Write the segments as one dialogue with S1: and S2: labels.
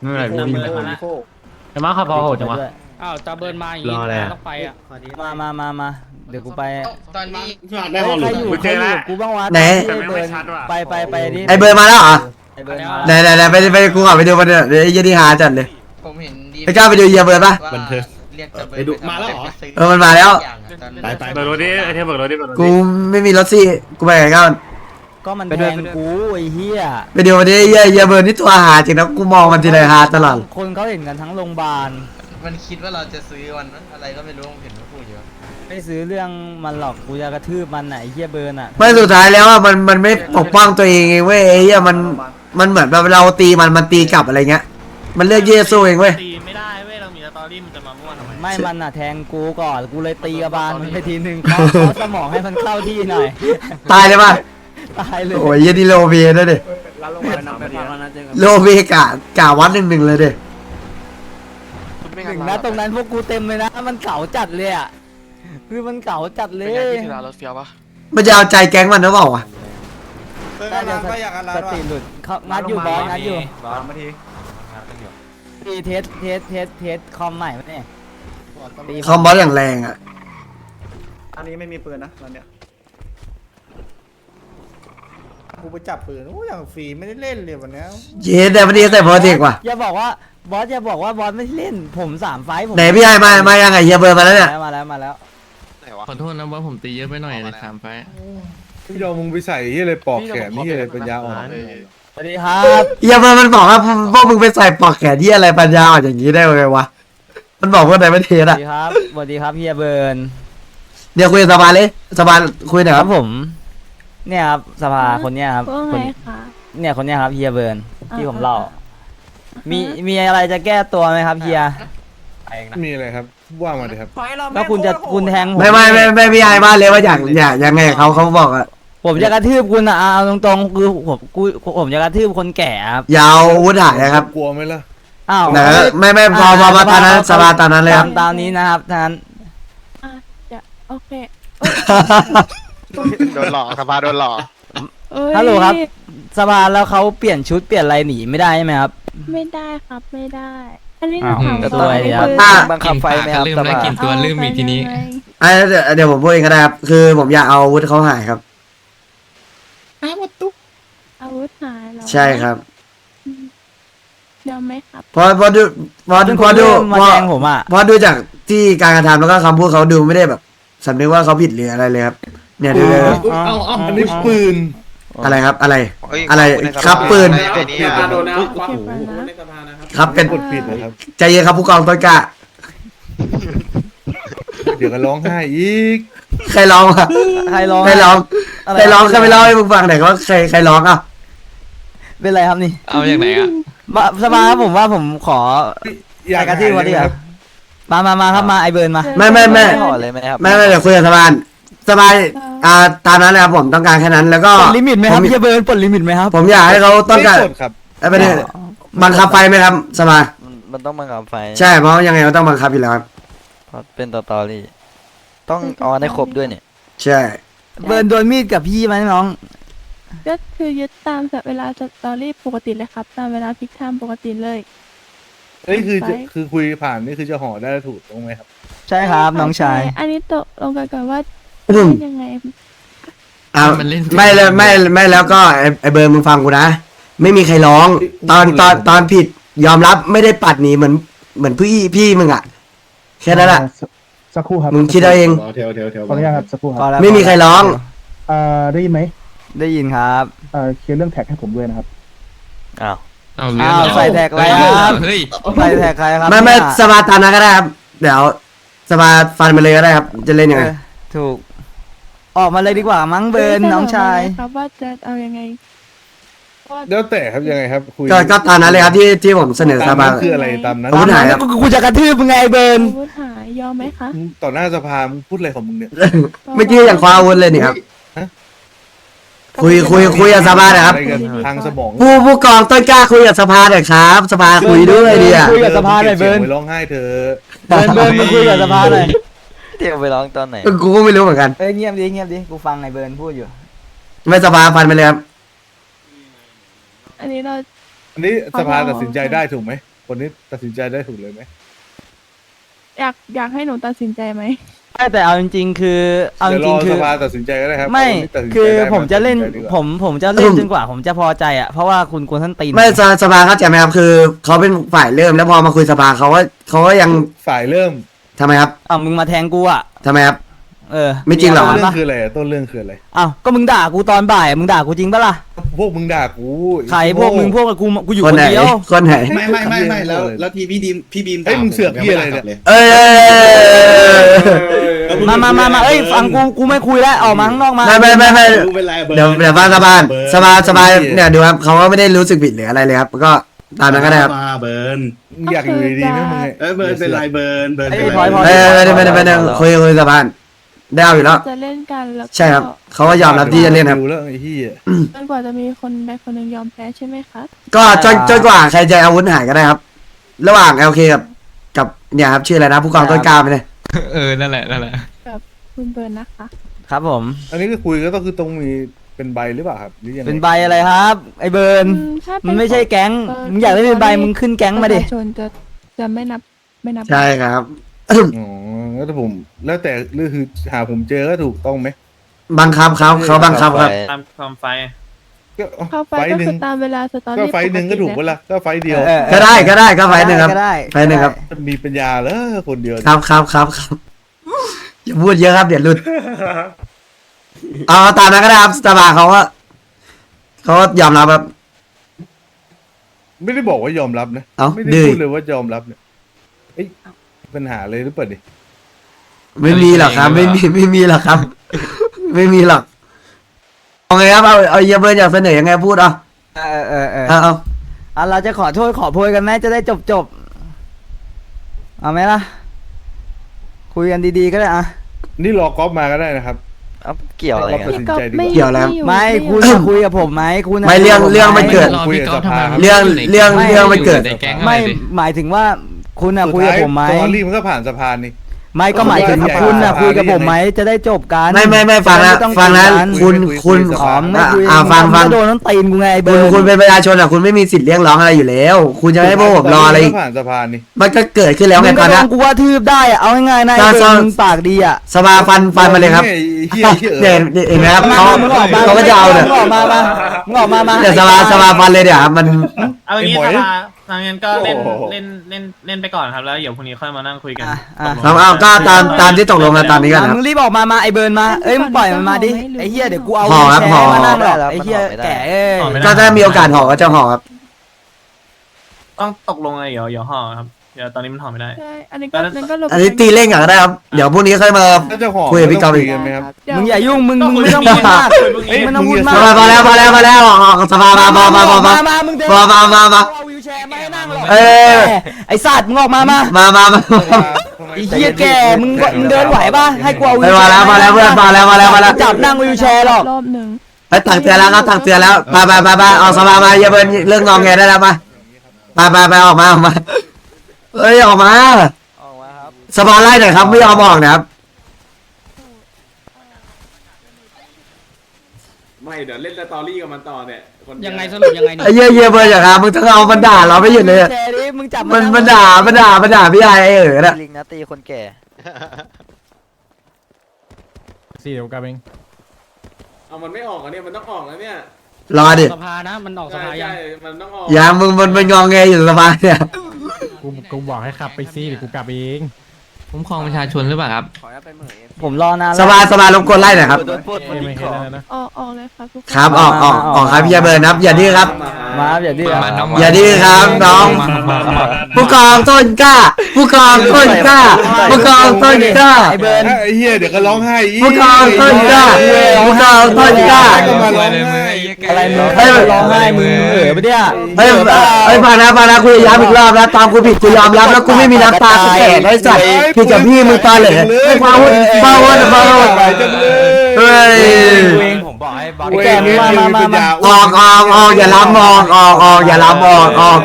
S1: ไม่เป็นไรกูวิ่งไป
S2: อีโค
S1: แต่มาขับพอโหดจังวะ
S3: อ้าวตาเบิร์นมาอย่าง
S4: รออะไรอะ
S3: ต้องไปอะ
S2: มามามามาเดี๋ยวกูไป
S5: ตอนนี้
S2: เฮ้ยใครอยู่ใครอยู่กับกูบ้างวะ
S6: ไหน
S2: ที่เบิร์นไปไปไปดิ
S6: ไอเบิร์นมาแล้วเหรอ
S2: ไอเบิร์นมา
S6: ไหนไหนไหนไปไปกูขับไปดูมันเดี๋ยวเดี๋ยวไอ้เหี้ยนี่หาจัดเลย
S5: ผมเห็นดี
S6: ไอ้ก้าวไปดูเฮียเบิร์นปะ
S5: ว่า
S4: บันเทิง
S5: เรียกจะเบิ
S4: ไปดูมาแล้วเหรอ
S6: เออมันมาแล้ว
S4: ไปไป
S1: เบิกรถดิไอเทมเบิกรถดิเบิกรถ
S6: กู
S1: ดิ
S6: ไม่มีรถซี่กูไปไหนก้าว
S2: ก็มันแทงกูไอ้เหี้ย
S6: ไปดูมันดิเฮียเฮียเบิร์นนี่ตัวหาจริงนะกูมองมันทีไรหาตลอด
S2: คนเขาเห็นกันทั้งโรงพยาบาล
S5: มันคิดว่าเราจะซื้อวันนั้นอะไรก็ไม่รู้ผมเห็นมันพูดอยู่
S2: ไม่ซื้อเรื่องมันหรอกกูจะกระทืบมันไหนะไอ้เหี้ยเบิร์นอะ
S6: ไม่สุดท้ายแล้วอะมันมันไม่ปกป้องตัวเองเองเว้ยไอ้เฮียมันมันเหมือนแบบเราตีมันมันตีกลับอะไรเงี้ย มันเลือกเยซูเองเว้ย
S7: ตีไม่ได้เว้ยเรามีสตอรี่มันจะมาม่วนทำไม
S2: ไม่มันอะแทงกูก่อนกูเลยตีกระบาลมันไปทีหนึ่งเคาะเคาะสมองให้มันเข้าที่หน่อย
S6: ตายเลยป่ะ
S2: ตายเลย
S6: โอ้ยเฮียนี่โลเบด้วยดิ
S2: ร้านลงมานับไปฟังแล้วนะเจอกัน
S6: โลเบกะกะวัดหนึ่งหนึ่งเลยดิ
S2: ถึงนะตรงนั้นพวกกูเต็มเลยนะ มันเก่าจัดเลยอะคือมันเก่าจัดเลย
S6: มันจะเอาใจแก๊งมันหรือเปล่าวะ
S2: น่าจะสติหลุดเขางัดอยู่บอสงัดอยู่
S7: บอสมาที
S2: ตีเทสเทสเทสเทสคอมใหม่ปะเนี่ยตี
S6: คอมบอสอย่างแรงอะ
S8: อันนี้ไม่มีปืนนะตอนเนี้ย กูไปจับปืนโอ้ยอย่างฟรีไม่ได้เล่นเลยวันเนี้ย
S6: เย้แต่วันนี้แต่โปรเจกต์ว่ะ
S2: อย่าบอกว่าบอสอย่าบอกว่าบอสไม่เล่น ผมสามไฟท์ผม
S6: ไหนพี่ไอ้มามายังไงเฮียเบิร์นมาแล้วเนี่ย
S2: มาแล้วมาแล้ว
S9: ขอโทษนะว่าผมตีเยอะไปหน่อยในสามไฟล์
S4: พี่โดมมึงไปใส่ที่อะไรปอกแขนนี่อะไรปัญญาอ่อน
S2: สวัสดีครับ
S6: เฮียเบิร์นมันบอกว่าพวกมึงไปใส่ปลอกแขนที่อะไรปัญญาอ่อนอย่างนี้ได้ไงวะมันบอกว่าไหนประเทศ
S2: สวั
S6: อะ
S2: สดีครับสวัสดีครับเฮียเบิร์น
S6: เดี๋ยวคุยกับสบายเลยสบายคุยหน่อย
S2: ค
S6: ค
S2: รั
S6: รั
S2: บบผม เนี่ยครับสภาคนเนี้ยครับ
S10: ว่า
S2: ค
S10: ไง
S2: น
S10: คะ
S2: เนี่ยคนเนี้ยครับเฮียเบิร์นที่ผมเล่า
S10: อ่า
S2: มีมีอะไรจะแก้ตัวไหมครับเฮีย
S4: มีอะไรครับ ว่ามาเลยครับ
S2: แล้วคุณจะคุณแทงผม
S6: ไม่ไม่ไม่ไม่พี่ไอ้มาเลยว่าอย่างอย่างยังไงเขาเขาบอกอะ
S2: ผมจะกระทืบคุณอะเอาตรงๆคือผมกูผมจะกระทืบคนแก่ครับ
S6: อยาวอาวุธหายนะครับ
S4: กลัวไหมล่ะ
S2: อ้าว
S6: ไหนไม่ไม่พอพอมาตอนนั้นสบายตอนนั้นเลยครับ
S2: ตามตามนี้นะครับท่าน
S10: อะเดี๋ยวโอเค
S5: โดนหลอกสภาโดนหลอก
S10: เอ้ย
S2: ฮัลโหลครับ สภาแล้วเขาเปลี่ยนชุดเปลี่ยนอะไรหนีไม่ได้ใช่ไหมครับ
S10: ไม่ได้ครับไม่ได้ อันนี้
S2: อ้าว
S10: ถาม
S2: จะ
S10: ก่
S2: ตั
S10: อ
S2: วนอะไร
S10: นี่
S2: ครับ
S10: คือ
S6: อะ
S9: บังคับไฟไหมครับลืมแล้วกินตัวลืมอีกทีนี้
S10: เอาไปยังไง
S6: ไอ้เดี๋ยวเดี๋ยวผมพูดเองก็ได้ครับ คือผมอยากเอาอาวุธเขาหายครับ
S10: อาวุธหายเหรอ
S6: ใช่ครับ
S10: เดี๋ยวไหมครับ
S6: เพราะเพราะดูเพราะ
S2: เป็น
S6: เพ
S2: คน
S6: ราะดู
S2: เริ่มมา
S6: เพราะ
S2: แทงผมอะ
S6: เพราะดูจากที่การกระทำแล้วก็คำพูดเขาดูไม่ได้แบบสำนึกว่าเขาผิดหรืออะไรเลยครับ เนี่ยดูเลย
S4: เอาเอาอันนี้ปืน
S6: อะไรครับอะไรอะไรครับปืน
S5: ไอ้นี่
S8: โดนนะ
S10: โอเคไปนะ
S8: ในสภานะครับ
S6: ครับเป็น
S4: กดผิดนะครับ
S6: ใจเย็นครับผู้กองต้นกล้า
S4: เดี๋ยวก็ร้องไห้อีก
S6: ใครร้องอะ
S2: ใครร้อง
S6: ใครร้องะ
S2: ไใค
S6: รร้องใครไปเล่าให้มึงฟังหน่อยว่าใครใครร้องอะ
S2: เป็นไรครับนี่
S9: เอาอย่างไหนอะ
S2: มาสภาครับผมว่าผมขอ
S4: อยาก
S2: ไปกระทืบมาดิ
S4: หาย
S2: ครับมามามาครับมาไอเบิร์นมา
S6: ไม่ไม่ไม่
S2: ขอเลยไหมครับ
S6: ไม่ไม่เดี๋ยวคุยกับสบาย สบายอ่าตามนั้นเลยครับผมต้องการแค่นั้นแล้วก็
S2: ปลดลิมิตไหมครับ
S6: ผ
S2: เฮียเบิร์นปลดลิมิตไหมครับ
S6: ผมอยากให้เขาต้องการ
S4: ไม่กดครับ
S6: ไอ้ประเด็นบังคับไฟไหมครับสบาย
S9: มันต้องบังคับไฟ
S6: ใช่เพราะยังไงก็ต้องบังคับอยู่แล้วครับ
S9: เพราะเป็นตอตอรี่ต้องออนให้ครบด้วยเนี่ย
S6: ใช่
S2: เบิร์นโดนมีดกับพี่ไหมน้อง
S10: ก็คือยึดตามเวลาสตอรี่ปกติเลยครับ ตามเวลาพิกไทม์ปกติเลย
S4: เอ้ยคือจะ
S10: ไป
S4: คือคุยผ่านนี่คือจะห่อได้ถูกตรงไหมครับ
S2: ใช่ครับน้องชาย
S10: อันนี้ตกลงกันก่อนว่า
S6: อืม
S10: ยังไง
S6: อ่า
S9: มันเล่น
S6: ไม่เลยไม่ไม่แล้วก็ไอ้ไอเบิร์นมึงฟังกูนะ ไม่มีใครร้อง ตอนตอนตอนผิดยอมรับไม่ได้ปัดหนีเหมือนเหมือนพี่พี่มึงอะ แค่นั้นแหละ
S8: สักครู่ครับ
S6: มึงคิดเอาเอง
S4: เทียวเทียวเทียว
S8: ขออนุญาตครับสักครู่ค
S2: พอ
S8: รับ
S2: แล้ว
S6: ไม่มีใครร้อง
S8: เอ่อได้ยินไหม
S2: ได้ยินครับ
S8: เอ่อเคลียร์เรื่องแท็กให้ผมด้วยนะครับ
S9: อ้าว
S2: อ้าวใส่แท็กอะไรครับ
S9: เฮ้ย
S2: ใส่แท็กใครครับ
S6: ไม่ไม่
S2: เนี่ย
S6: สบายตามนั้นก็ได้ครับ เดี๋ยวสบายฟันไปเลยก็ได้ครับ จะเล่นยังไง
S2: เออถูก ออกมาเลยดีกว่ามั้งเบิร์นน้องชาย
S10: ครับว่าจะเอายังไงว่า
S4: แล้วแต่ครับยังไงครับคุย
S6: ก็ก็ตามนั้นเลยครับที่ที่ผมเสนอส
S4: ตาม
S6: บา
S4: นั้
S6: ย
S4: นคืออะไรตามนั้น
S6: อาวุธหายครับ
S2: กูกูจะกระทืบมึงไงเบิร์น
S10: อาวุธหายยอมไหมคะ
S4: ต่อหน้าสภามึงพูดอะไรของมึงเนี่ย
S6: เมื่อกี้อย่างคว้าอาวุธเลยนี่ครับ คุยคุยคุยกับสภาหน่อยครับ
S4: อะไรกันทางสมอง
S6: ผู้ผู้กองต้นกล้าคุยกับสภาหน่อยครับ สภาคุยด้วยดิอะ
S2: คุยกับสภาหน่อยเบิร์น
S4: ก็บสีงไว้ร้องไห้เธอะ
S2: เบิร์นเบิร์นมึงคุยกับสภาหน่อย
S9: เที่ยวไปร้องตอนไหน
S6: กูก็ไม่รู้เหมือนกัน
S2: เอ้ยเงียบดิเงียบดิกูฟังไอ้เบิร์นพูดอยู่
S6: ไม่สภาฟันไปเลยครับ
S10: อันนี้เรา
S4: อันนี้สภาตัดสินใจได้ถูกไหมคนนี้ตัดสินใจได้ถูกเลยไหม
S10: อยากอยากให้หนูตัดสินใจไหม
S2: ไม่แต่เอาจริงๆคือ เอาจ
S4: เดี๋ยวร
S2: ริ
S4: อง
S2: ๆคื
S4: ส
S2: อ
S4: ภาตัดสินใจก็ได้ครับ
S2: ไม่
S4: นนี้ตัดสินใจ
S2: คือ
S4: ได้
S2: ผมจะเล่น
S4: ตัดสิใจดีกว่า
S2: ผม ผมจะเล่นจนกว่าผมจะพอใจอะ เพราะว่าคุณกวนท่านตีน
S6: ไม่สสภาเข้าใจไหมครับคือเขาเป็นฝ่ายเริ่มแล้วพอมาคุยสภาเขาก็เขาก็ยัง
S4: ฝ่ายเริ่ม
S6: ทำไมครับ
S2: อ้าวมึงมาแทงกูอะ
S6: ทำไมครับ
S2: เออ
S6: ไม่จริงเหรอ
S4: ต้น
S2: มี
S4: เรื่
S2: อะ
S4: อง
S2: ไปะ
S4: คืออะไรอะต้นเรื่องคืออะไร
S2: อ้าวก็มึงด่ากูตอนบ่ายมึงด่ากูจริงปะล่ะ
S4: พวกมึงด่ากู
S2: ใครพวกมึงพวกกูกูอยู่
S6: ค
S2: คนน
S6: ไหน
S2: เดียว
S6: คนไหน
S3: ไม่ไม่ไม่ไม่แล้วแล้วทีพี่ดีมพี่บีม
S4: เฮ้ยมึงเสือกเหี้ยอะไรเนี่ย
S6: เอ้ย
S2: มามามามาเอ้ยฟังกูกูไม่คุยแล้วออกมาข้างนอกมา
S6: ไม่ไม่ไม่ไม่
S3: รู้เป็นไรเบิร์
S6: เดี๋ยวเดี๋ยวฟังสภาสภาสภาเนี่ยดูครับเขาก็ไม่ได้รู้สึกผิดหรืออะไรเลยครับก็ ตามนั้นก็ได้ครับ
S3: มาเบิร์น
S4: มึงอยากอยู่ดีๆนะมึง
S3: เอ้ยเบิร์นเป็นไรเบิร์นเบิร์น
S2: ไอ้
S3: เป็น
S2: พลอยพล
S3: ไร
S2: อย
S6: เอ้ยไม่ได้ไม่ได้ไม่ได้คุยคุยสภาได้เอาอยู่แล้ว
S10: จะเล่นกันแล้วก็
S6: ใช่ครับเขาก็ยอมรับที่จะเล่นครับ
S4: ดูแล้วไอ้เหี้ย
S10: จนกว่าจะมีคนใดคนหนึ่งยอมแพ้ใช่ไหมคะ
S6: ก็จนจนกว่าใครจะอาวุธหายก็ได้ครับ ระหว่างเอลเคกับกับเนี่ยครับชื่ออะไรนะผู้กองต้นกล้าไปเลย
S1: เออนั่นแหละนั่นแหละ
S10: กับคุณเบิร์นนะคะ
S2: ครับผม
S4: อันนี้ก็คุยก็ต้องคือต้องมี เป็นใบหรือเปล่าครับหรือยังไง
S2: เป็นใบอะไรครับ ไอ้เบิร์น
S10: อืมถ้าเป็
S2: มันไม่ใช่แก๊ง
S10: เออ
S2: มึงอยากได้เป็นใบมึงขึ้นแก๊งมาดิ
S10: ประชชนจะจะไม่นับไม่นับ
S6: ใช่ครับ
S4: อ๋อแล้วถ้าผม แล้วแต่เรื่องคือหาผมเจอก็ถูกต้องไหม
S6: บังคับเขาเขาบังคับครับ
S7: ตามความไฟ
S4: ก็
S10: เข้าไฟ
S4: ไฟ
S10: ก็
S4: หนึ่
S10: คื
S4: ง
S10: อตามเวลาสตอ
S4: ก็
S10: รี่
S4: ไฟหนึ่งก็ถูกเว
S10: ป
S4: ลาก็ไฟเดียว
S2: เออเออ
S6: ก็ได้ก็ได้ก็ไฟหนึ่งครับ
S2: ก็ได้
S6: ไฟหนึ่งครับ
S4: มีปัญญาแล้วคนเดียว
S6: ครับครับครับครับอย่าพูดเยอะครับเดี๋ยวหลุด เอาตามนั้นก็ได้ครับสตาร์เขาก็เขาก็ยอมรับครับ
S4: ไม่ได้บอกว่ายอมรับนะ
S6: เอ้า
S4: ไม่ได้
S6: ดื้อ
S4: พูดเลยว่ายอมรับเนี่ยเอ้ยปัญหาเลยหรือเปล่าดิ
S6: ไม่มีหรอกครับ ไม่มีไม่มีหรอกครับ ไม่มีหรอกเอาไงครับเอาเอาเยเบิร์นอยากเสนอยังไงพูดเอา
S2: เออเออเออ
S6: เอาเอา
S2: อะเราจะขอโทษขอโพยกันไหมจะได้จบจบเอาไหมล่ะ คุยกันดีๆก็ได้อะ
S4: นี่รอก๊อฟมาก็ได้นะครับ
S9: เอาเกี่ยวอะไรกัน
S4: ตัดสินใจดีกว่า
S10: ไม่
S6: เกี่ยวแล้ว
S10: อยู่
S2: ไม่
S10: อยู่
S2: คุณจะคุยกับผมไหมคุณน่ะ
S6: ไม่เรื่อง
S2: คุยกับผ
S6: เรื่องมันเกิด
S2: ไห
S4: คุยกับสภาครับ
S6: เรื่องเรื่องเรื่องมันเกิด
S2: ไม่หมายถึงว่าคุณน่ะคุยกับผมไหม
S4: สุดท้ายสตอรี่มันก็ผ่านสะพานนี่
S2: ไม่ก็หมายถึง
S4: ใหญ่
S2: คุณน่ะ
S4: กว่า
S2: คุยกับผมไหมจะได้จบกัน
S6: ไม่ไม่ไม่ฟังนะ
S2: จะได้ไม่ต้อง
S6: ฟังนะ
S2: ตีกั
S6: คุณ
S4: คุย
S6: คุณ
S4: คุย
S2: อ๋อไม่คุย
S6: อ่าฟังฟัง
S2: มึก็โดนต้องตีนกูไงไอ้เบิ
S6: คุณ
S2: ร์น
S6: คุณเป็นประชาชนอะคุณไม่มีสิทธิ์เรียกร้องอะไรอยู่แล้ว คุณจะให้พวกผมรออะไรอีก
S4: ก็ผ่านสะพานนี่
S6: มันก็เกิดขึ้นแล้วไง
S2: มึง
S6: ต
S2: ก็
S6: อน
S2: โด
S6: เนี้ย
S2: นกูว่าทืบได้อะเอาง่ายๆนะ
S6: ถ้า
S2: ไอ้เบิร์น
S6: ถ้า
S2: มึงปากดีอะ
S6: สภาฟันฟันมาเลยครับ
S4: เฮียเฮีย
S6: เนี่ยเห็นไหมครับเขา
S2: มึงออกมา
S6: เขาก็จะเอาเนี่ย
S2: มึงออกมามามึงออกมามา
S6: เดี๋ยวสภาสภาฟันเลยเดี๋ยวครับมัน
S7: เอาอย่างนี้
S4: ไอ้หมวย
S7: สภา ทางนั้นก็เล่น
S4: โอ้โห
S7: เล่นเล่นเล่นไปก่อนครับแล้วเดี๋ยวพรุ่งนี้ค่อยมานั่งคุยกัน
S2: อะอะ
S7: ตกลง
S6: ครับเอาก็ตามตามที่ตกลงกันตามนี้กันค
S2: อะ
S6: รับ
S2: มึงรีบออกมา มาไอ้เบิร์นมา เอ้ยมึงปล่อยมันมาดิ ไอ้เหี้ยเดี๋ยวกูเอา
S6: ห่อครับ
S2: แช
S6: ห่อ
S2: ร์มานั่งหรอก
S9: ได้แล้ว
S2: ไอ้เหี้ย
S9: มันห่อไม่ได้
S2: แก่เอ้ย
S7: ห่อไม่ได้
S6: ก็ถ้ามีโอกาสห่อก็จะห่อครับ
S7: ต้องตกลงอะไรเดี๋ยวเดี๋ยวห่อครับเดี๋ยวตอนนี้มันห่อไม่ได้
S10: ใช่อันนี้ก็
S7: แล้ว
S10: นั่นก็ลบ
S6: อันนี้ตีเล่นกันก็ได้ครับ เดี๋ยวพรุ่งนี้ค่อยมา
S4: ถ้าจะห่อ
S6: คุยกับพี่กอล์ฟอีก
S4: ต้งคุยกันไหมครับ
S10: เดี๋ยว
S2: มึงอย่ายุ่ง มึง
S7: ก็
S2: มึง
S7: คุย
S2: ไม่ต้องพูดมาก
S7: เอ้ย
S2: ไม่ต้องพูด
S4: มึง
S2: มา
S4: อย่า
S2: ก
S6: พอแล้วพอแล้วพอแล้วออกออกสภามามามามามา
S2: มามึงเดิน
S6: มามามามา
S2: เอาวิวแชร์มาให้นั่งหรอก
S6: เออ
S2: ไอ้สัตว์มึงออกมามา
S6: มามามา
S2: ไอ้เหี้ยแก่มึงมึงเดินไหวป่ะให้กูเอาวิ
S6: เอ
S2: ว
S6: อ
S2: แช
S6: มา
S2: ร์
S6: แล้วมาแล้วเพื่อนมาแล้วมาแล้วมาแล้ว
S2: จับนั่งวิวแชร์หรอก
S10: รอบหนึ่ง
S6: ไปตักเตือนแล้วครับตักเตือนแล้วไปไปไปไปออกสภามาอย่าเป็นเรื่องงองแงได้แล้วมาไปไปไปออกมาออกมาเอ้ยออกมา
S9: ออกมาครับ
S6: สภาไล่หน่อยครับไม่ยอมออกนะครับ
S3: ไม่เดี๋ยวเล่นสตอรี่กับมันต่อเนี่ยคน
S1: ยังไงสรุปยังไง
S6: ไอ้เยี่ยเยี่ยเบอร์อย่างครับมึงต้องเอามันด่าเราไม่หยุดเลย
S2: วิวแชร์ดิมึงจับ
S6: มัน
S2: ง
S6: มันด่ามันด่ามันด่าพี่ไอ้เออน่ะ
S9: ลิงนะตีคนแก่
S1: สี่เดี๋ยวกับเอง
S3: เอามันไม่ออกอะเนี่ยมันต้องออกแล้วเนี่ย
S6: รอดิ
S1: สภานะ มันออกส
S3: ใช่
S1: ภายั
S3: ใช่
S1: ง
S3: มันต้องออก
S6: อย่างมึงมันมันงองแงอยู่สภาเนี่ย
S1: กูกูบอกให้ขับไปซี่เดี๋ยวกูกลับเอง คุ้มครองประชาชนหรือเปล่าครับ
S2: ผมรอนาน
S6: สภาสภารบกวนไล่หน่อยครับ
S9: โดนปล้น
S1: ไม่ไม่แค่นั้นนะ
S10: ออกออกเลยครับทุกคน
S6: ครับออกออกออกครับพี่เบิร์นครับ อย่าดื้อครับ
S2: มาอย่าดื้อ
S1: มาน้อง
S6: อย่าดื้อครับน้อง ผู้กองต้นกล้า ผู้กองต้นกล้า ผู้กองต้นกล้า
S2: ไอ้เบิร์น
S4: ไอ้เฮียเดี๋ยวก็ร้องไห้อีก
S6: ผู้กองต้นกล้าผู้กองต้นกล้า
S4: ก็มาร้องไห้
S2: อะไรมึง
S6: เฮ้ย
S2: ร้องไห้มึงเออปะเนี่ย
S6: เฮ้ยเฮ้ยฟังนะฟังนะกูจะย้ำอีกรอบนะตามกูผิดกูยอมรับแล้วกูไม่มีน้ำตากูแก่ไอ้สัตว์ผิดกับพี่มึงตาเหล่ไม่ฟังวุ้นฟังวุ้นฟังวุ้น
S4: ไปจังเลย
S6: เฮ้ย
S1: ผมบอกให้บอล
S2: ไอ้แก่มึงมามามามา
S6: ออกออกออกอย่าล้ำออกออกออกอย่าล้ำออกออก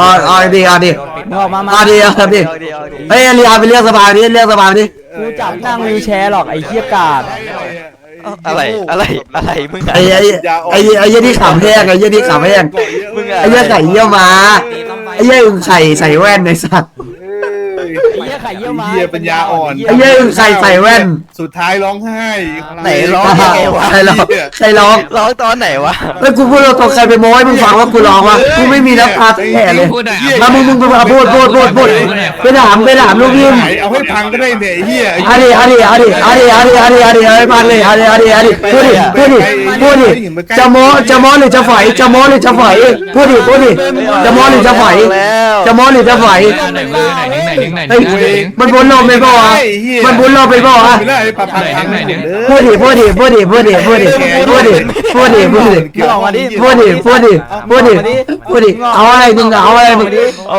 S6: ออกออกดีเอาดิ
S2: มึงออกมามา
S6: เอาดิเอาดิ
S9: เอาดีเอาดี
S6: เฮ้ยเรียกไปเรียกสภาดิเรียกสภาดิ
S2: กูจับนั่งวิวแชร์หรอกไอ้เหี้ยกาด
S9: เอะไรอะไรอะไรมึงอะ
S6: ไอ้ไอ้ไอ้ไอ้ไอ้ยี่ที่ขำแห้งไอ้ยี่ที่ขำแห้ง
S9: มึงอะ
S6: ไอ้ยี่ไก่เยี่ยมา
S1: ไอ้
S6: เหี้ยอึ่งไข่ใส่แว่นในสัตว์
S2: อ้เหี้ยไข่เยี่ยวม้า
S4: เหี้ยปัญญาอ่อน
S6: ไอ้เหี้ยอึ่งไข่ใส่แว่น
S4: สุดท้ายร้องไห้
S9: ไหนร้องยังไงวะ
S6: ใครร้องใครร้อง
S9: ร้องตอนไหนวะ
S6: เฮ้ยกูพูดตรงๆใครไปโม้ให้มึงฟังว่ากูร้องวะกูไม่มีน้ำตาแผ่เลย
S1: พูดหน่อย
S6: มามึงมึงมึงมาพูดพูดพูดพูดไปถามไปถามลูกพิมพ์
S4: เอาให้พังก็ได้เนี่ยไอ้เหี้ย
S6: เอาดิเอาดิเอาดิเอาดิเอาดิเอาดิเอาดิเอาดิมาเลยเอาดิเอาดิเอาดิพูดดิพูดดิพูดดิจะโม้จะโม้หรือจะฝอยจะโม้หรือจะฝอยพูดดิพูดดิจะโม้หรือจะฝอย
S9: แล้ว
S6: จะโม้หรือจะฝอย
S1: ไหนมือไหนนิ้งไหนนิ้งไหน
S6: เฮ้ย
S1: นิ้งไหนนิ้ง
S6: มันบุญโลมไปบ่วะมันบุญโลมไปบ่วะ
S4: ไม่ได้ปะพังพังหมดเลย
S6: พูดดิพูดดิพูดดิพูดดิพูดดิพูดดิพูดดิพูดดิ
S2: มึงออกมาดิ
S6: พูดดิพูดดิพูดดิพูดดิเอาอะไรมึงเอาอะไรมึง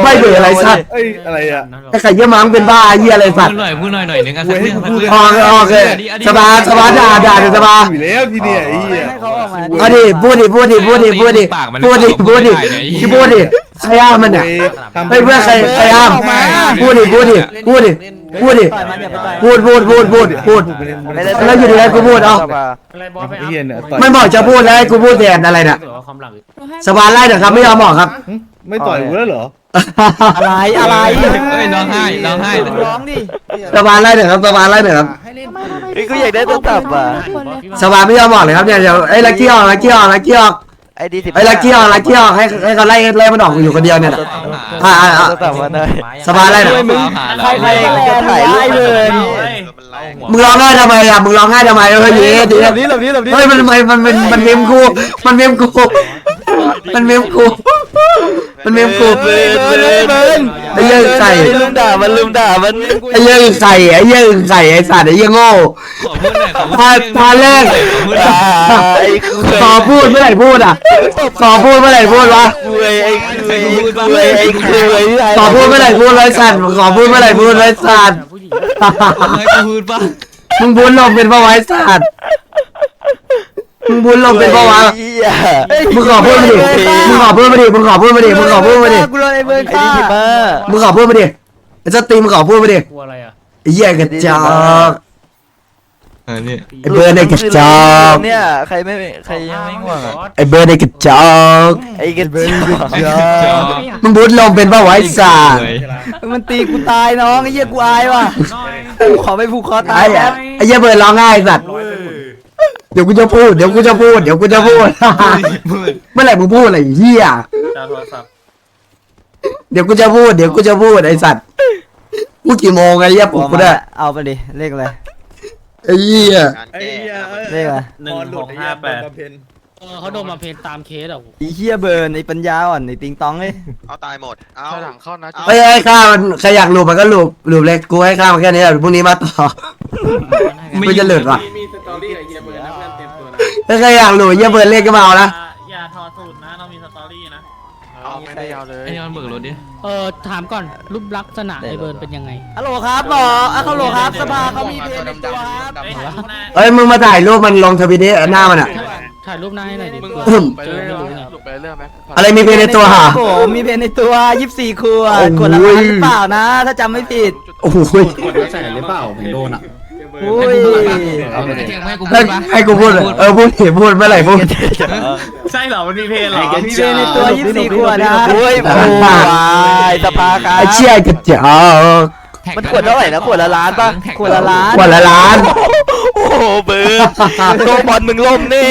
S6: ไม่เบื่ออะไรสัตว์
S4: เอ้ยอะไรอะ
S6: ไอ้ไข่เยี่ยมังเป็นบ้าเยี่ยอะไรสัต
S1: พู
S6: ว์
S1: ดหน่อยพูดหน่อยหน่อยนึงอะสักเรื่องสักเรื่อง
S6: ออกออกเลยสบายสบายด่าด่าเดี๋ยวสบาย
S4: อยู่แล้วทีเนี่ยไอ้เหี้ย
S2: ให้เขาออกมา
S6: เอาดิพูดดิพูดดิพูดดิพูดดิพูดดิพูดดิพูดดิ ใครอ้ามมันเนี่ยเฮ้ยเพื่อนใครใครอ้ามพูดดิพูดดิพูดดิพูดดิ
S2: ต่อยมันอย่าไปต่อย
S6: พูดพูดพูดพูดพูด
S9: ไม่ได้
S6: แล้วอยู่ดีๆกูพูดเอา
S7: อะไรบอสไป
S4: ไอ้เหี้ยเนี่ยต่อย
S6: มันบอกจะพูดแล้วให้กูพูดแทนอะไรเนี่ย
S7: หรือว่าความหลัง
S6: สบายไล่เถอะครับไม่ยอมบอกครับ
S4: ไม่ต่อยกูแล้วเหรอ
S2: อะไรอะไร
S1: เฮ้ยร้องไห้ร้องไห้
S2: ร้องดิ
S6: สบายไล่เถอะครับสบายไล่เถอะครับ
S8: ให้เล่น
S9: เฮ้ยกูอยากได้ตัวตับอะ
S10: คนเลย
S6: สบายไม่ยอมบอกเลยครับเนี่ยเดี๋ยวไอ้ลักกี้ออกลักกี้ออกลักกี้ออก
S9: ไอ้ดีสิบ
S6: ไอ้ลักกี้ออกลักกี้ออกให้ให้เขาไล่ไล่มันออกอยู่คนเดียวเนี่ยนะอ่าอ่าอ่า
S9: ตัวตับมาได้
S6: สบายไล่เถอะ
S2: ใครใครก็แลนด์ไอ้เลย
S6: มึงร้องไห้ทำไมอะมึงร้องไห้ทำไมเฮ้ยเย้ดี
S2: แบบนี้แบบนี้แบบนี้
S6: เฮ้ยมันทำไมมันมันมันเมมกูมันเมมกูมันเมมกู มันเมมกู
S9: เบิร์นเบิร์นเบิร์น
S6: ไอ้เหี้ยไก่
S9: ลืมด่ามันลืมด่ามัน
S6: ไอ้เหี้ยไก่ไอ้เหี้ยไก่ไอ้สัตว์ไอ้เหี้ยโง่
S1: ขอพูดหน่อยขอพูด
S6: พาพาแรก
S9: อ่าไอ้คุย
S6: ขอพูดเมื่อไหร่พูดอะขอพูดเมื่อไหร่พูดวะ
S9: คุยไอ้คุยคุยไอ้คุย
S6: ขอพูดเมื่อไหร่พูดเลยสัตว์ขอพูดเมื่อไหร่พูดเลยสัตว์
S1: ให้กูพูดป่ะ
S6: มึงบุญลมเป็นปะวะไอ้สัตว์ มึงบุญลมเป็นปะวะ
S9: เหี้ย
S6: มึงขอพูดมาดิมึงขอพูดมาดิมึงขอพูดมาดิมึงขอพูดมาดิ
S2: กูโดนไอ้เบิร์น
S9: ไอ้
S2: ฆ่า
S9: ดีสิบมา
S6: มึงขอพูดมาดิไอ้สตรีมมึงขอพูดมาดิ
S7: กลัวอะไรอะ
S6: ไอ้เหี้ยกระจอก
S1: เออนี่
S6: ไอ้เบิร์ดไอ้กระจอก
S9: เนี่ยใครไม่ใครยังไม่ง่วงอะ
S6: ไอ้เบิร์ดไอ้กระจอก
S9: ไอ้กระเบิร์น
S6: มึงบุญลมเป็นปะวะไอ้สัตว์
S2: มันตีกูตายน้องไอ้เหี้ยกูอายว่ะกูขอไปผูกคอตา
S6: ไอ้
S2: ยแล้ว
S6: ไอ้เหี้ยเบิร์ดร้องไห้ไอ้สัตว์ เดี๋ยวกูจะพูด เดี๋ยวกูจะพูด เดี๋ยวกูจะพูดเมื่อไหร่มึงพูดอะไรไอ้เหี้ย
S7: จะโทรศัพท์
S6: เดี๋ยวกูจะพูด เดี๋ยวกูจะพูดไอ้สัตว์ พูดกี่โมงไอ้เหี้ยปลุกกูได้
S2: เอาไปดิเลขอะไร
S6: ไอ้เหี้ย
S3: ไอ้เหี้ย
S2: เลขอะไร
S7: หนึ่งหกห้าแปด
S1: เขาโดนมาเพนตามเคสอะ
S2: ไอ้เหี้ยเบิร์นไอ้ปัญญาอ่อนไอ้ติงตองเอ้ย
S5: เอาตายหมด เอาหลังเข้านะ
S6: ไม่ให้ข้ามันใครอยากหลูบมันก็หลูบหลูบเล็กกูให้ข้ามันแค่นี้แหละพรุ่งนี้มาต่อไม่จะหลุดว่ะ
S3: มีมีสตอรี่กับเฮียเบิร์นนะเพื่อนเต็มตัวนะ
S6: ถ้าใครอยากหลูบเหี้ยเบิร์ดเล็กก็มาเอานะ
S7: อย่าถอดสูตรนะต้องมีสตอรี่นะ
S5: เอาไม่ได้ยาวเลย
S1: ไอ้ยอนเบิกรถดิ
S11: เออถามก่อนรูปลักษณะไอเบิร์นเป็นยังไง
S2: ฮัลโหลครับหมออะฮัลโหลครับสภาเขามีเพลงในตัวครับ
S7: ไอ้ถ่ายรูปหน้า
S6: เอ้ยมึงมาถ่ายรูปมันลงทวิตนี้หน้ามันอะ
S11: ถ่ายรูปหน้าให้หน่อยดิ
S6: อืม
S11: เจอไม่รู้ไง
S6: อะไรมีเพลงในตัวหา
S2: ผมมีเพลงในตัว24ครัว
S6: โอ้โห
S2: กดละล้านหรือเปล่านะ ถ้าจำไม่ผิด
S6: โอ้โห
S3: ใส่หรือเปล่าผมโดนอะ
S2: อุ้ย
S1: ให้เทียงให้กูพู
S6: ให้
S1: ดป่ะ
S6: ให้กูพูดเหรอเออพูดดิพูดเมื่อไหร่พูด
S7: ใช่เหรอ มันมีเพลงเหรอ
S2: มีเพลงในตัว24ครัวนะ
S9: โอ้ยโอ้ยสภาครับ
S6: ไอ้เชี่ยกระจอก
S9: มันขวดเท่าไหร่นะขวดละล้านป่ะ
S2: ขวดละล้าน
S6: กว่าละล้าน
S9: โอ้โหเบิร์นโดนบอลมึงล่มแน่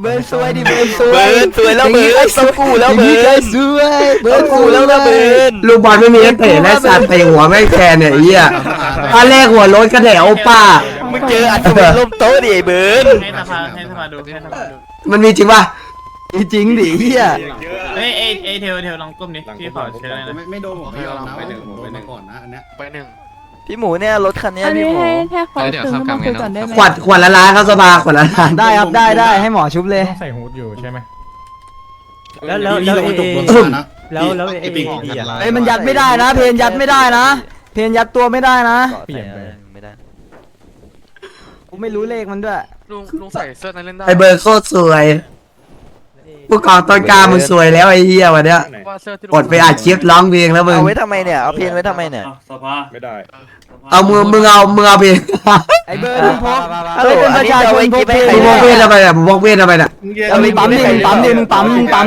S2: เบิร์นซวยดิเบิร์นซวย
S9: เบิร์นสวยแล้วเบิร์นต้องกูแล้วเบิร์น
S2: ซวย
S9: เบิร์นกูแล้วนะเบิร์น
S6: ลูกบอลไม่มีนักเตะและสัตว์เตะหัวไม่แคร์เนี่ยไอ้เหี้ยถ้าแรกหัวรถก็แดวป้า
S9: มึงเจออัศวินล่มโต๊ะดิไอ้เบิร์น
S7: ให้สภาให้สภาดูให้สภาดู
S6: มันมีจริงป่ะ
S2: จริงดิเฮีย
S7: เฮ้ยเอ้เอ้เทลเทลลองก้มดิพี่ขอเชิญเลยนะ
S3: ไม่โดนผมไม่ยอมนะไปหนึ่งผมไปหนึ่งก่อนนะอันเนี้ย
S5: ไปหนึ่ง
S9: พี่หมูเนี่ยรถคันเนี้ย
S10: อัน
S9: พี่
S10: นี้
S9: หมู
S10: ให้แค่เขาถึงมาคุยก่อนได้ไหม
S6: ขวดขวดละล้านครับสบายขวดละล้าน
S2: ได้ครับได้ได้ให้หมอชุบเลย
S1: ใส่ฮูดอยู่ใช่ไหม
S8: แล้วแล้วแล้วเอ
S6: อืม
S8: แล้วแล้วเอเอ
S2: เอ้ยมันยัดไม่ได้นะเพนยัดไม่ได้นะ เพนยัดตัวไม่ได้นะ
S9: เปลี่ยนไปไม่ได้
S2: กูไม่รู้เลขมันด้วย
S5: ลุงลุงใส่เสื้อนั้นเล่นได้
S6: ไอเบอร์โคตรสวย ผู้กองต้นกล้ามึงสวยแล้วไอ้เหี้ยวันเนี้ยอดไปอัดคลิปร้องเพลงแล้วมึง
S9: เอาไว้ทำไมเนี่ย เอาเพลงไว้ทำไมเนี่ย
S4: ไม่ได้
S6: เอามึงมึงเอามึงเอาเพลง
S2: ไอ้เบิร์ดมึงพก
S9: เอ
S2: เฮ้ย
S9: อ
S2: เป็น
S9: อั
S2: ป
S9: น
S2: ระ
S9: นี้
S2: ชา
S9: จะ
S2: ช
S9: เอา
S2: น
S9: ไว้
S2: พ
S9: กิ
S2: ก
S9: น
S2: เพ
S9: ให้
S2: ล
S9: ใครง
S6: มึงบอกเวททำไมเนี่ยมึงบอกเวททำไมเนี่ย
S2: เอามึงปั๊มดิมึงปั๊มดิมึงปั๊ม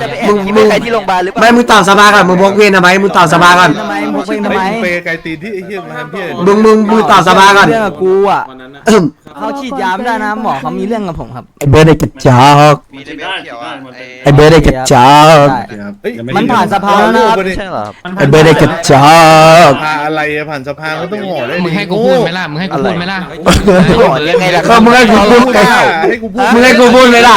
S9: จะไปแอบกินให้ใครที่โรงพยาบาลหรือเปล่า
S6: ไม่มึงตอบสภาก่อนมึงบอกเวททำไมมึงตอบสภาก่อน
S2: ทำไมมึงพกเพลงทำไม
S4: เปย์ไกลตีนที่ไอ้เหี้ยมาทำเหี้ย
S6: มึงมึงมึงตอบสภาก่อน
S2: เรื่องกับกูอะ
S3: วันนั้นนะ
S6: อืม
S2: เขาฉีดยาไม่ได้นะหมอเขามีเรื่องกับผมครับ
S6: ไอ้เบิร์ดไอ้กระจอก
S5: มีเลเวลเขียวอะไอ้
S6: ไอ้เบิร์ดไอ้กระจอก
S2: ได้
S4: เฮ้ย
S2: มันผ่านสภาแล้วนะครับ
S9: ใช่เหรอครับ
S6: ไอ้เบิร์ดไอ้กระจอก
S4: สภาอะไรอะผ่านสภาก็ต้องห่อได้
S1: มึงให้กูพูดไหมล่ะ มึงให้กูพูดไหมล่ะ
S9: บอกยังไงล่ะ
S6: ก็มึงให้กูพูดไง
S4: ให้กูพูด
S6: มึงให้กูพูดเลยล่ะ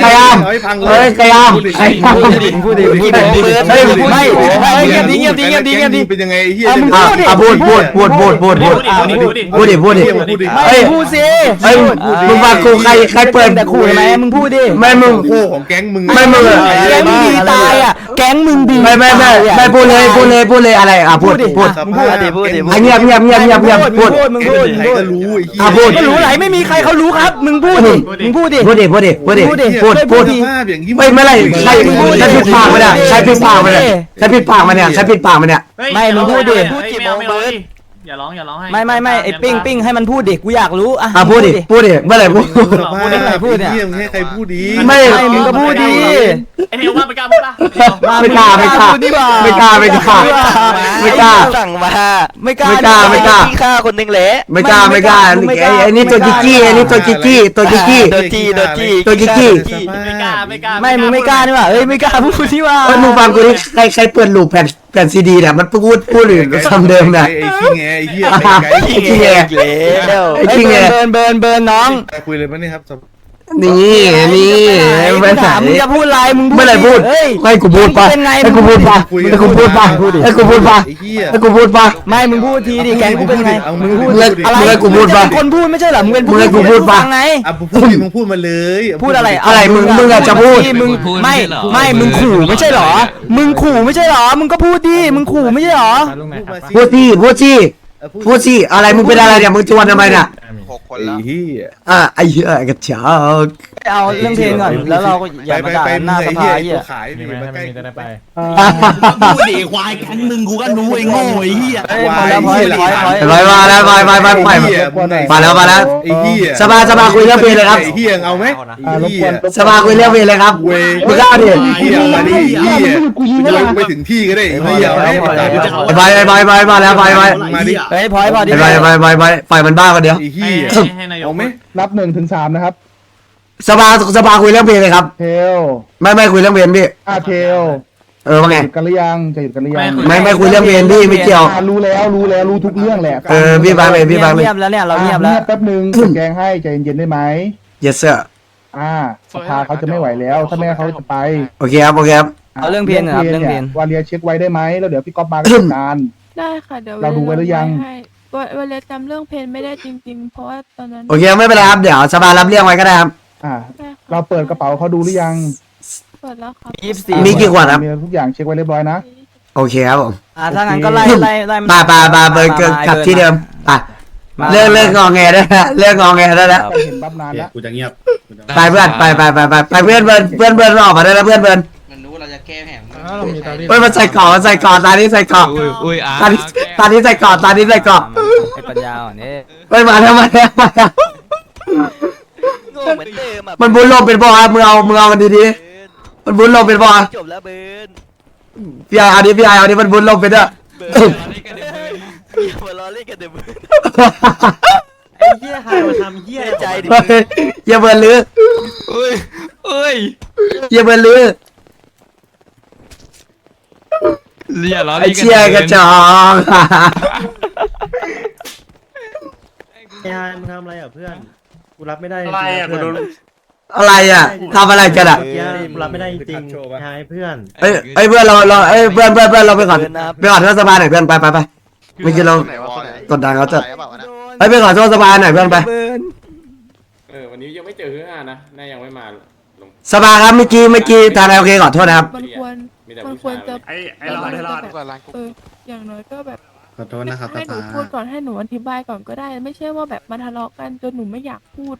S4: ใคร
S6: ใครอ้าม
S4: ให้พังเล
S6: เฮ้ยใครอ้ามใครอ้าม
S2: พูดดิพูดดิพูดดิ
S6: เฮ้ย
S2: ไม่ไม่เงียบดิเงียบดิเงียบดิเงียบดิ
S4: เป็นยังไงไอ้เหี้ย
S2: เอามึง
S6: อะอะพูดพูดพูดพูดพูดพูด
S7: พูดดิพูดดิ
S6: พูดดิพูดดิ
S4: พูดดิ
S2: ไม่
S6: เฮ้ย
S2: พูดสิ
S6: เฮ้ยมึงฟังกูใครใครเปิด
S2: แต่ขู่ทำไมมึงพูดดิ
S6: ไม่มึง
S4: โอ้ของแก๊งมึง
S6: ไม่มึงอะ
S2: แก๊งมึงดีตายอะแก๊งมึงดี
S6: ไม่ไม่ไม่ไม่พูดเลยพูดเลยพูดเลยอะไรอะพูดพูด
S2: มึงพูด
S9: ดิพูดดิ
S6: ไอ้เงียบเงียบเงียบเงียบเงียบพูด
S2: มึงพูดมึงพู
S4: ก็
S2: ด
S4: รู้ไอ้เหี้ย
S6: อะพูด
S2: ก็รู้ไหนไม่มีใครเขารู้ครับ มึงพูดดิมึงพูดดิ
S6: พูดดิพูดดิพูดดิ
S2: พูดดิ
S6: พูดพูด
S4: สภาพอย่างที่
S6: ไม่ไม่ไรใครใครปิดปากมาเนี่ยใครผิดปากมาเนี่ยใครผิดปากมาเนี่ยใครปิดปากมาเนี่ย
S2: ไม่มึงพูดดิ
S7: พูดกี่โมงเบิร์ด อย่าร้องอย่าร้องให้
S2: ไม่ไม่ไม่ไอ้ปิ้งปิ้งให้มันพูดดิกูอยากรู้อะ
S6: อะพูดดิพูดดิเมื่อไหร่พูด
S4: สภาพ
S2: พูดอะไรพูดเนี่ย
S4: ไอ้เหี้ยมึงให้ใครพูดดี
S6: ไม่
S2: ไม่มึงก็พูดดิ
S7: ไอ้เทวว่าไปกล้าพูดป่ะ
S6: ไม่กล้าไม่กล้า
S2: พูดดิว่ะ
S6: ไม่กล้าไม่กล้าไม่กล้า
S9: สั่งมา
S2: ไม่กล้า
S6: ไม่กล้าไม่กล้า
S9: พี่ฆ่าคนหนึ่งแหละ
S6: ไม่กล้าไม่กล้า
S2: ไม่ก
S6: ไอ้
S2: ล้า
S6: ไอ้นี่ตัวจิกกี้ไอ้นี่ตัวจิกกี้ตัวจิกกี้
S9: โดนจี้โดนจี้
S6: ตัวจิกกี้
S7: ไม่กล้าไม่กล้า
S2: ไม่มึงไม่กล้านี่หว่าเอ้ยไม่กล้าพูดที่ว่า
S6: เฮ้ยมึงฟังกูดิใครใครเปิดลูปแผ่น แผ่นซีดีเนี่ยมันพูดพูดอื่นคำเดิมเนี่ย
S4: ไอ้ขี้แงไอ้เหี้ยไอ้ไก่
S6: ไอ้ขี้แง
S9: แล้ว
S6: ไอ้
S2: เอ้ย
S6: ขี้แง
S2: เบิร์นเบิร์นเบิร์นน้อง
S4: คุยเลยมั้ยนี่ครับ
S6: นี่นี่
S2: ไม่
S6: ไม่
S2: ถา
S6: ถามม
S2: มึงจะพูดอะไรมึง
S6: เมื่อไหร่พูด
S2: เฮ้ย
S6: ให้กูพูดปะ
S2: เป็นไง
S6: ให้กูพูดปะ
S4: คุย
S6: ให้กูพูดปะให้กูพูดปะ
S4: ไอ้เหี้ย
S6: ให้กูพูดปะ
S2: ไม่มึงพูดทีดิแกงกูเป็นไง
S4: เอา
S2: มึ
S4: มึ
S2: ง
S4: ง
S2: พู
S4: พู
S2: ด
S4: ด
S2: อะไร
S6: มึงให้กูพูดปะ
S2: มึงเป็นคนพูดไม่ใช่เหรอมึงเป็น
S6: มึงให้กูพูดปะ
S2: ฟังไง
S4: อะพูดดิมึงพูดมาเลย
S2: พูดอะไร
S6: อะไรมึงมึงอะจะพูด
S2: มึงไม่ไม่มึงขู่ไม่ใช่เหรอ มึงขู่ไม่ใช่เหรอ มึงก็พูดดิมึงขู่ไม่ใช่เหรอ
S1: ลุงไหนครับ
S6: พูดที่พูดที่พูดที่อะไรมึงเป็นอะไรเนี่ยมึงจวนทำไมเนี่ย
S5: หกคน
S4: ไอ้
S5: แล้ว
S4: เหี้ย
S6: อะไอ้เหี้ยกระจอก
S2: เอาเรื่องเพลงก่อนแล้วเราก็อย่า
S4: ไป
S2: มา
S4: ไป
S2: ด่า
S4: ไป
S2: หน้าส
S4: ไอ้
S2: ภา
S4: เหี้ย
S2: เหี้ย
S4: ขาย
S1: มี
S4: ดิ
S1: ไหม
S4: มา
S1: ถ้า
S4: ใกล้
S1: ไม่มีจะได้ไป
S8: พูดดิควายแก๊งมึงกูก็รู้ไอ้โง่ไอ้เหี้ย
S2: เอ้ยพอแล้วพอแล้วพอแล้วพอแล้ว
S6: ไปมาแล้วไปไปไปไป มาแล้วมาแล้ว
S4: ไอ้เหี้ย
S6: สบายสบายคุยเรื่องเพลงเลยครับ
S4: ไอ้เหี้ยเอาไหมไอ้เหี้ย
S6: สบายคุยเรื่องเพลงเลยครับ
S4: เว้ย
S6: มึงกล้าดิ
S4: ไอ้เหี้ยมาดิไอ้เหี้ยจะลงไปถึงที่ก็ได้ไอ้เหี้ยเอาไหม
S6: ไปไปไปไปมาแล้วไปไป
S4: มาดิ
S2: เฮ้ยพอให้พอดี
S6: ไปไปไปไปไปมันบ้ากันเดียว
S4: ไอ้เหี้ย
S7: ให้นายก
S4: เอาไหม
S8: นับหนึ่งถึงสามนะครับ
S6: สบายสบายคุยเรื่องเพลงเลยครับ
S8: เทล
S6: ไม่ไม่คุยเรื่องเพลงพี่
S8: อาเทล
S6: เออว่าไง
S8: หยุดกันหรือยังจะหยุดกันหรือยัง
S6: ไม่ไม่คุยเรื่องเพลงพี่ไม่เกี่ยว
S8: อ่ารู้แล้วรู้แล้วรู้ทุกเรื่องแหละ
S6: เออพี่บางเลยพี่บางเลย
S2: เงียบแล้วเนี่ยเรา
S8: อะ
S2: เงียบแล้ว
S8: แป๊บนึงแกงให้ใจเย็นๆได้ไหม
S6: yes sir
S8: อ่าสภาเขาจะไม่ไหวแล้ว ถ้าแม่เขาจะไป
S6: โอเคครับโอเคครับ
S2: เอาเรื่องเพลงหน่อยครับเรื่องเพลง
S8: วาเลียเช็คไว้ได้ไหมแล้วเดี๋ยวพี่ก๊อฟมาก็จัดการ
S10: ได้ค่ะ เดี๋ยว
S8: เราดูไว้หรือยัง
S10: ให้ ว่าว่าเลจำเรื่องเพลงไม่ได้จริง ๆ เพราะว่าตอนนั้น
S6: โอเคไม่เป็นไรครับเดี๋ยวสบายรับเรื่องไว้ก็ได้ครับ
S8: อ่า
S10: ได้ค่ะ
S8: เราเปิดกระเป๋าเขาดูหรือยัง
S10: เปิดแล้วครับ
S2: ยี่สิบสี่
S6: มีกี่ขวดครับ
S8: มีทุกอย่างเช็คไว้เรียบร้อยนะ
S6: โอเคครับผม
S2: อ่าถ้างั้นก็ไล่ไล่ไล่มัน
S6: ไปไปไปไปกลับที่เดิมไป
S2: มา
S6: เลิกเลิกงอแงได้แล้วเลิกงอแงได้แล้ว
S8: เห็นบัฟนานแล้ว
S3: กูจะเงียบ
S6: ไปเพื่อนไปไปไปไปไปเพื่อนเพื่อนเพื่อนเพื่อนออกมาได้แล้วเพื่อนเพื่อน
S5: มันรู้ว่า เราจะแก้แผน
S1: เรามีตอรี่
S6: เฮ้ยมันใส่เกาะมันใส่เกาะตานี้ใส่เกาะ
S1: อุ้ยอะ
S6: ตานี้ตานี้ใส่เกาะตานี้ใส่เกาะ
S2: ไอ้ปัญญาอ่อนนี่
S6: เฮ้ยมาแล้วมาแล้วมาแล้ว
S9: โง่เหมือนเดิมอะ
S6: มันบุญลมเป็นบ่อครับมึงเอามึงเอามันดีๆมันบุญลมเป็นบ่อ
S9: จบแล้วเบิร์น
S6: พี่ไอเอาดิพี่ไอเอาดิมันบุญลมเป็นเด้อ
S9: อย่ามาล้อเล่นกันเดี๋ยวเบิร์น
S11: ไอ้เหี้ยใครมาทำเหี้ย
S9: ใจดิ
S6: เฮ้ยอย่าเบิร์นลือ
S1: เอ้ยเอ้ย
S6: อย่าเบิร์นลือ
S1: เรียร้อน
S6: ไอ้เชี่ยกระจอก
S11: ไอ้ฮายมึงทำอะไรอะเพื่อนกูรับไม่ได้
S7: อะไรอะกูโดน
S6: อะไรอะทำอะไรกันอะ
S11: เมื่อกี้กูรับไม่ได้จริงๆไอ้ฮายเพื่อน
S6: เอ้ยเอ้ยเพื่อนเราเราเอ้ยเพื่อนเพื่อนเพื่อนเราไปก่อน
S9: เบิร์นนะครับ
S6: ไปก่อนที่สบายหน่อยเพื่อนไปไปไปเมื่อกี้เรากดดันเขาจะเอ้ยไปก่อนที่สบายหน่อยเพื่อนไป
S2: เบิร์น
S3: เออวันนี้ยังไม่เจอเฮือนะน่ายังไม่มาลง
S6: สบายครับเมื่อกี้เมื่อกี้ทางโอเคขอโทษนะครับ
S10: มันควร
S3: มีแต่
S10: มัน
S3: ผู้
S10: ควร
S3: ชาย
S10: จะ
S7: ไอ้ไอ้รอดไอ้รอด
S10: เออ อย่างน้อยก็แบบ
S3: ขอโทษนะครับ
S10: ให้หนูพูดก่อนให้หนูอธิบายก่อนก็ได้ ไม่ใช่ว่าแบบมาทะเลาะกันจนหนูไม่อยากพูด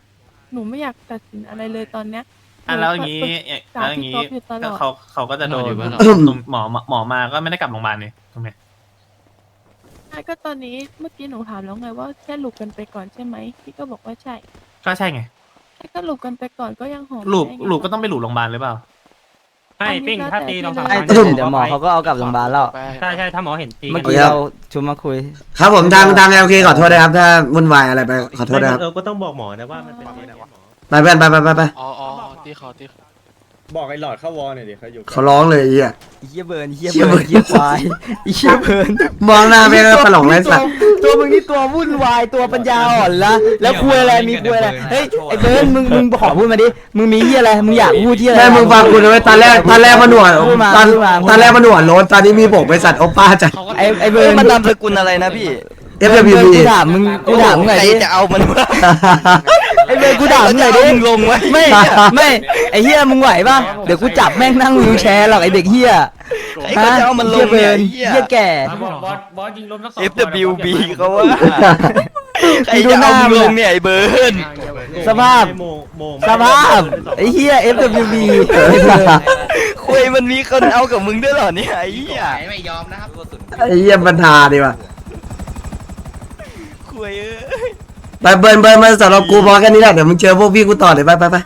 S10: หนูไม่อยากตัดสินอะไรเลยตอนเนี้ยต
S7: อะแล้วอย่างนี้เอ๊ะแล้วอย่างนี้ก็เขาเขาก็จะโดนตรงหมอหมอมาก็ไม่ได้กลับโรงพยาบาลนี่ถูกไหม
S10: ใช่ก็ตอนนี้เมื่อกี้หนูถามแล้วไงว่าแค่หลุกกันไปก่อนใช่ไหมพี่ก็บอกว่าใช่
S7: ก็ใช่ไง
S10: แค่ก็หลุกกันไปก่อนก็ยังหอม
S7: หลูก
S10: ได้ไง
S7: หลูกก็ต้องไปหลูกโรงพยาบาลหรือเปล่า
S10: ไม่ปิ้งถ้าตีลองถาม
S2: ไอ้เดี๋ยวหมอเขาก็เอากลับโรงพยาบาลแล้ว
S1: ใช่ใช่ถ้าหมอเห็นตี
S2: เมื่อกี้เราชุมมาคุย
S6: ครับผมทางทางโอเคขอโทษนะครับ ถ้าวุ่นวายอะไรไปขอโทษนะครับ
S11: เออก็ต้องบอกหมอนะว่ามันเป็นยังไงหมอ
S6: ไปเพื่อนไปไปไปไป
S9: อ๋ออ๋อที่เขาที่
S11: บอกไอ้หลอดเข้าวอลหน่อยดิเขาอยู่
S6: เขาร้องเลยไอ้เหี้ย
S2: เฮียเบิร์นเฮีย
S6: เหี้ย
S2: เบิ
S6: เบิร์
S2: ร์
S6: น
S2: นเฮียควายเฮียเบิร์น
S6: มองหน้าแม่งก็ตลกไรสัตว์
S2: ตัวมึงนี่ตัววุ่นวายตัวปัญญาอ่อนละแล้วคุยอะไรมีคุยอะไรเฮ้ยไอ้เบิร์นมึงมึงขอพูดมาดิมึงมีเฮียอะไรมึงอยากพูดที่อะไร
S6: แม่มึงฟังกูนะเว้ยตอนแรกตอนแรกมันหนวด
S2: พูดมา
S6: ตอน
S2: พูดมา
S6: ตอนแรกมันหนวดโล้นตอนนี้มีโบกบริษัทโอป้าจัด
S2: ไอ้ไอ้เบิร์น
S9: มันนามสกุลอะไรนะพี่
S6: F W B
S2: กูถามมึงกูถามมึงหน่อย
S9: ใคร
S2: ดิ
S9: จะเอามันวะ
S2: ไอ้เบิร์นกูถามมึงหน่อยดิ
S9: มึงลงไว้
S2: ไม่ไม่ไอ้เฮียมึงไหวป่ะเดี๋ยวกูจับแม่งนั่งวิวแชร์หรอกไอ้เด็กเฮีย
S9: ใครก็จะเอามันลง
S2: เฮีย
S9: เนี่
S2: เบิ
S9: ย
S2: ร์น
S9: ไอ้เหี้ย
S2: เฮียแก่
S1: บอสบอสยิงล้มทั้งสอง
S9: FWB เขาว่าใครจะเอามึงลงเนี่ยไอ้เบิร์น
S2: สภาพ
S11: โมโม
S2: สภาพไอ้เฮีย FWB
S9: คุยมันมีคนเอากับมึงด้วยเหรอเนี่ยไอ้เหี้ย
S5: ไม่ยอมนะครับ
S6: ไอ้เหี้ยบรรทาดีว่ะ
S9: คุยเอ้ย
S6: ไปเบิร์นเบิร์นมาสำหรับกูพอแค่นี้แหละเดี๋ยวมึงเจอพวกพี่กูต่อเลยไปไปไป